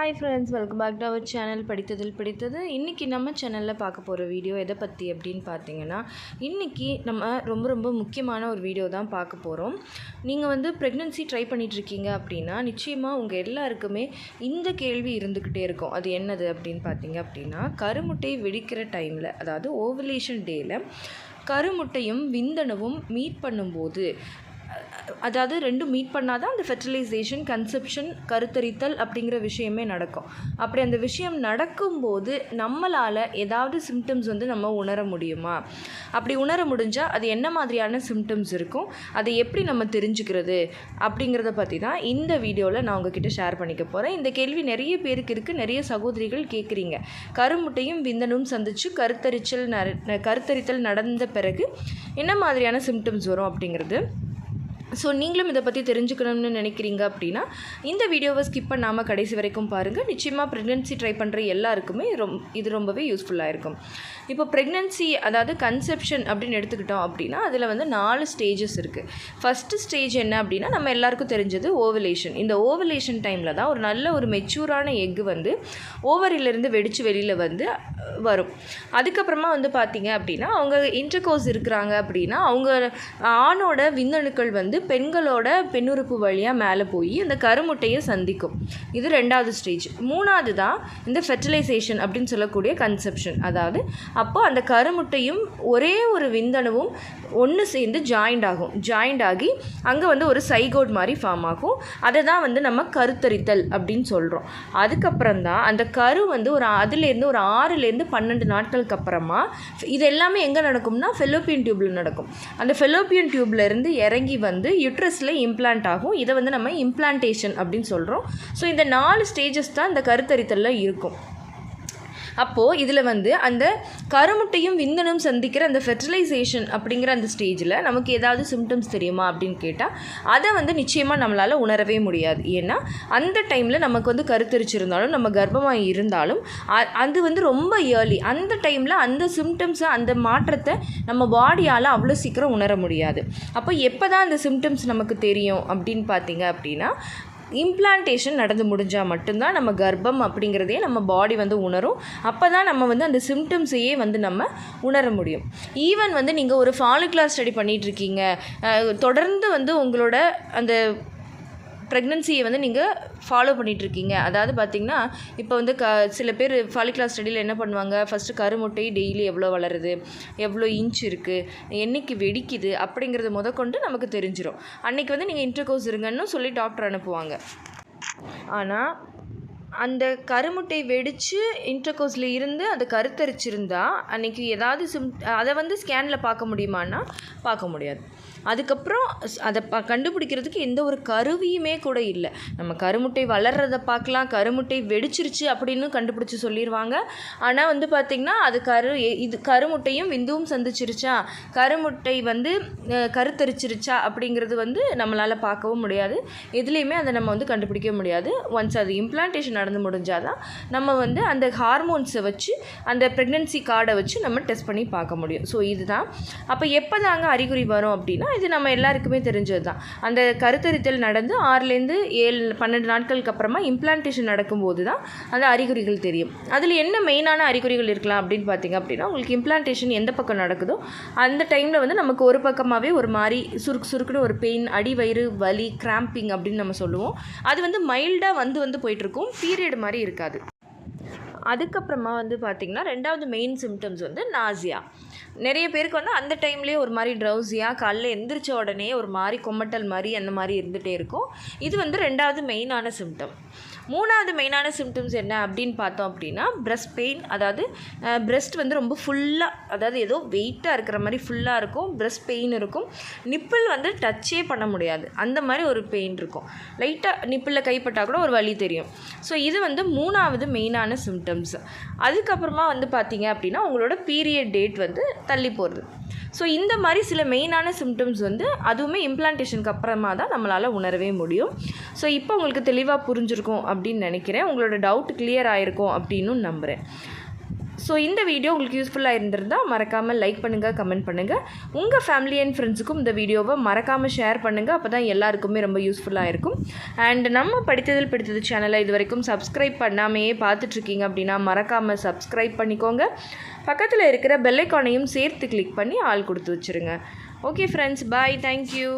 Hi friends welcome back to our channel படித்ததில் பிடித்தது இன்றைக்கி நம்ம சேனலில் பார்க்க போகிற வீடியோ எதை பற்றி அப்படின்னு பார்த்தீங்கன்னா இன்றைக்கி நம்ம ரொம்ப ரொம்ப முக்கியமான ஒரு வீடியோ தான் பார்க்க போகிறோம் நீங்கள் வந்து ப்ரெக்னென்சி ட்ரை பண்ணிகிட்ருக்கீங்க அப்படின்னா நிச்சயமாக உங்கள் எல்லாருக்குமே இந்த கேள்வி இருந்துக்கிட்டே இருக்கும் அது என்னது அப்படின்னு பார்த்தீங்க அப்படின்னா கருமுட்டை வெடிக்கிற டைமில் அதாவது ஓவலேஷன் டேயில் கருமுட்டையும் விந்தணவும் மீட் பண்ணும்போது அதாவது ரெண்டும் மீட் பண்ணால் தான் அந்த ஃபெர்டிலைசேஷன் கன்செப்ஷன் கருத்தரித்தல் அப்படிங்கிற விஷயமே நடக்கும். அப்படி அந்த விஷயம் நடக்கும்போது நம்மளால் ஏதாவது சிம்டம்ஸ் வந்து நம்ம உணர முடியுமா? அப்படி உணர முடிஞ்சால் அது என்ன மாதிரியான சிம்டம்ஸ் இருக்கும்? அதை எப்படி நம்ம தெரிஞ்சுக்கிறது? அப்படிங்கிறத பற்றி தான் இந்த வீடியோவில் நான் உங்ககிட்ட ஷேர் பண்ணிக்க போகிறேன் இந்த கேள்வி நிறைய பேருக்கு இருக்குது நிறைய சகோதரிகள் கேட்குறீங்க கருமுட்டையும் விந்தனும் சந்தித்து கருத்தரிச்சல் கருத்தரித்தல் நடந்த பிறகு என்ன மாதிரியான சிம்டம்ஸ் வரும் அப்படிங்கிறது ஸோ நீங்களும் இதை பற்றி தெரிஞ்சுக்கணும்னு நினைக்கிறீங்க அப்படின்னா இந்த வீடியோவை ஸ்கிப் பண்ணாமல் கடைசி வரைக்கும் பாருங்கள் நிச்சயமாக ப்ரெக்னென்சி ட்ரை பண்ணுற எல்லாருக்குமே ரொம் இது ரொம்பவே யூஸ்ஃபுல்லாக இருக்கும். இப்போ ப்ரெக்னென்சி அதாவது கன்செப்ஷன் அப்படின்னு எடுத்துக்கிட்டோம் அப்படின்னா அதில் வந்து நாலு ஸ்டேஜஸ் இருக்குது ஃபஸ்ட்டு ஸ்டேஜ் என்ன அப்படின்னா நம்ம எல்லாருக்கும் தெரிஞ்சது ஓவலேஷன் இந்த ஓவலேஷன் டைமில் தான் ஒரு நல்ல ஒரு மெச்சூரான எக்கு வந்து ஓவரிலிருந்து வெடித்து வெளியில் வந்து வரும். அதுக்கப்புறமா வந்து பார்த்திங்க அப்படின்னா அவங்க இன்டர்கோர்ஸ் இருக்கிறாங்க அப்படின்னா அவங்க ஆணோட விந்தணுக்கள் வந்து பெண்களோட பெண்ணுறுப்பு வழியாக மேலே போய் அந்த கருமுட்டையை சந்திக்கும். இது ரெண்டாவது ஸ்டேஜ் மூணாவது தான் இந்த ஃபெர்டிலைசேஷன் அப்படின்னு சொல்லக்கூடிய கன்செப்ஷன் அதாவது அப்போ அந்த கருமுட்டையும் ஒரே ஒரு விந்தணுவும் ஒன்று சேர்ந்து ஜாயிண்ட் ஆகும். ஜாயிண்ட் ஆகி அங்கே வந்து ஒரு சைகோட் மாதிரி ஃபார்ம் ஆகும். அதை தான் வந்து நம்ம கருத்தரித்தல் அப்படின்னு சொல்கிறோம் அதுக்கப்புறம் தான் அந்த கரு வந்து ஒரு அதுலேருந்து ஒரு ஆறுலேருந்து பன்னெண்டு நாட்களுக்கு அப்புறமா இது எல்லாமே எங்கே நடக்கும்னா ஃபெலோப்பியன் டியூப்பில் நடக்கும். அந்த ஃபெலோப்பியன் டியூப்லேருந்து இறங்கி வந்து யுட்ரஸில் இம்ப்ளான்ட் ஆகும். இதை வந்து நம்ம இம்ப்ளான்டேஷன் அப்படின்னு சொல்கிறோம் ஸோ இந்த நாலு ஸ்டேஜஸ் தான் இந்த கருத்தரித்தலில் இருக்கும். அப்போது இதில் வந்து அந்த கருமுட்டையும் விந்தனும் சந்திக்கிற அந்த ஃபெர்டிலைசேஷன் அப்படிங்கிற அந்த ஸ்டேஜில் நமக்கு ஏதாவது சிம்டம்ஸ் தெரியுமா அப்படின்னு கேட்டால் அதை வந்து நிச்சயமாக நம்மளால் உணரவே முடியாது. ஏன்னா அந்த டைமில் நமக்கு வந்து கருத்தரிச்சிருந்தாலும் நம்ம கர்ப்பமாக இருந்தாலும் அது வந்து ரொம்ப இயர்லி அந்த டைமில் அந்த சிம்டம்ஸை அந்த மாற்றத்தை நம்ம பாடியால் அவ்வளோ சீக்கிரம் உணர முடியாது. அப்போ எப்போ தான் அந்த சிம்டம்ஸ் நமக்கு தெரியும் அப்படின்னு பார்த்தீங்க அப்படின்னா இம்ப்ளான்டேஷன் நடந்து முடிஞ்சால் மட்டும்தான் நம்ம கர்ப்பம் அப்படிங்கிறதே நம்ம பாடி வந்து உணரும். அப்போ தான் நம்ம வந்து அந்த சிம்டம்ஸையே வந்து நம்ம உணர முடியும். ஈவன் வந்து நீங்கள் ஒரு ஃபாலிகுலர் ஸ்டடி பண்ணிகிட்ருக்கீங்க தொடர்ந்து வந்து உங்களோட அந்த ப்ரெக்னன்சியை வந்து நீங்கள் ஃபாலோ பண்ணிகிட்ருக்கீங்க அதாவது பார்த்திங்கன்னா இப்போ வந்து க சில பேர் ஃபாலிகுலர் ஸ்டடியில் என்ன பண்ணுவாங்க? ஃபஸ்ட்டு கருமுட்டை டெய்லி எவ்வளோ வளருது? எவ்வளோ இன்ச் இருக்குது என்றைக்கு வெடிக்குது? அப்படிங்கிறது முதற்கொண்டு நமக்கு தெரிஞ்சிடும் அன்றைக்கி வந்து நீங்கள் இன்டர்கோர்ஸ் இருங்கன்னு சொல்லி டாக்டர் அனுப்புவாங்க. ஆனால் அந்த கருமுட்டை வெடித்து இன்டர்கோஸில் இருந்து அது கருத்தரிச்சிருந்தா அன்றைக்கி ஏதாவது சிம் அதை வந்து ஸ்கேனில் பார்க்க முடியுமான்னா பார்க்க முடியாது. அதுக்கப்புறம் அதை ப கண்டுபிடிக்கிறதுக்கு எந்த ஒரு கருவியுமே கூட இல்லை. நம்ம கருமுட்டை வளர்கிறத பார்க்கலாம் கருமுட்டை வெடிச்சிருச்சு அப்படின்னு கண்டுபிடிச்சி சொல்லிடுவாங்க ஆனால் வந்து பார்த்திங்கன்னா அது கரு இது கருமுட்டையும் விந்துவும் சந்திச்சிருச்சா? கருமுட்டை வந்து கருத்தரிச்சிருச்சா? அப்படிங்கிறது வந்து நம்மளால் பார்க்கவும் முடியாது. எதுலேயுமே அதை நம்ம வந்து கண்டுபிடிக்க முடியாது. ஒன்ஸ் அது இம்ப்ளான்டேஷன் நடந்து முடிஞ்சால் தான் நம்ம வந்து அந்த ஹார்மோன்ஸை வச்சு அந்த ப்ரெக்னென்சி கார்டை வச்சு நம்ம டெஸ்ட் பண்ணி பார்க்க முடியும். ஸோ இதுதான். அப்போ எப்போ தாங்க அறிகுறி வரும் அப்படின்னா இது நம்ம எல்லாருக்குமே தெரிஞ்சது தான் அந்த கருத்தரித்தல் நடந்து ஆறுலேருந்து ஏழு பன்னெண்டு நாட்களுக்கு அப்புறமா இம்ப்ளான்டேஷன் நடக்கும்போது தான் அந்த அறிகுறிகள் தெரியும். அதில் என்ன மெயினான அறிகுறிகள் இருக்கலாம் அப்படின்னு பார்த்தீங்க அப்படின்னா உங்களுக்கு இம்ப்ளான்டேஷன் எந்த பக்கம் நடக்குதோ அந்த டைமில் வந்து நமக்கு ஒரு பக்கமாகவே ஒரு மாதிரி சுருக்கு சுருக்குன்னு ஒரு பெயின் அடி வயிறு வலி கிராம்பிங் அப்படின்னு நம்ம சொல்லுவோம். அது வந்து மைல்டாக வந்து வந்து போயிட்டுருக்கும். பீரியட் மாதிரி இருக்காது. அதுக்கப்புறமா வந்து பார்த்திங்கன்னா ரெண்டாவது மெயின் சிம்டம்ஸ் வந்து நாசியா நிறைய பேருக்கு வந்து அந்த டைம்லேயே ஒரு மாதிரி ட்ரௌசியாக காலைல எந்திரிச்ச உடனே ஒரு மாதிரி கொமட்டல் மாதிரி அந்த மாதிரி இருந்துகிட்டே இருக்கும். இது வந்து ரெண்டாவது மெயினான சிம்டம் மூணாவது மெயினான சிம்டம்ஸ் என்ன அப்படின்னு பார்த்தோம் அப்படின்னா ப்ரெஸ்ட் பெயின் அதாவது ப்ரெஸ்ட் வந்து ரொம்ப ஃபுல்லாக அதாவது ஏதோ வெயிட்டாக இருக்கிற மாதிரி ஃபுல்லாக இருக்கும் ப்ரெஸ்ட் பெயின் இருக்கும். நிப்பிள் வந்து டச்சே பண்ண முடியாது. அந்த மாதிரி ஒரு பெயின் இருக்கும். லைட்டாக நிப்பிளில் கைப்பட்டால் கூட ஒரு வழி தெரியும். ஸோ இது வந்து மூணாவது மெயினான சிம்டம்ஸ் அதுக்கப்புறமா வந்து பார்த்தீங்க அப்படின்னா உங்களோட பீரியட் டேட் வந்து தள்ளி போகிறது ஸோ இந்த மாதிரி சில மெயினான சிம்டம்ஸ் வந்து அதுவுமே இம்ப்ளான்டேஷனுக்கு அப்புறமா தான் நம்மளால் உணரவே முடியும். ஸோ இப்போ உங்களுக்கு தெளிவாக புரிஞ்சிருக்கும் அப்படின்னு நினைக்கிறேன். உங்களோட டவுட் கிளியர் ஆகிருக்கும் அப்படின்னு நம்புகிறேன் ஸோ இந்த வீடியோ உங்களுக்கு யூஸ்ஃபுல்லாக இருந்திருந்தால் மறக்காமல் லைக் பண்ணுங்கள் கமெண்ட் பண்ணுங்கள் உங்கள் ஃபேமிலி அண்ட் ஃப்ரெண்ட்ஸுக்கும் இந்த வீடியோவை மறக்காமல் ஷேர் பண்ணுங்கள் அப்போ தான் எல்லாருக்குமே ரொம்ப யூஸ்ஃபுல்லாக இருக்கும். அண்ட் நம்ம படித்ததில் பிடித்தது சேனலை இது வரைக்கும் சப்ஸ்கிரைப் பண்ணாமையே பார்த்துட்ருக்கீங்க அப்படின்னா மறக்காமல் சப்ஸ்கிரைப் பண்ணிக்கோங்க. பக்கத்தில் இருக்கிற பெல்லைக்கானையும் சேர்த்து கிளிக் பண்ணி ஆள் கொடுத்து வச்சுருங்க. Okay friends bye thank you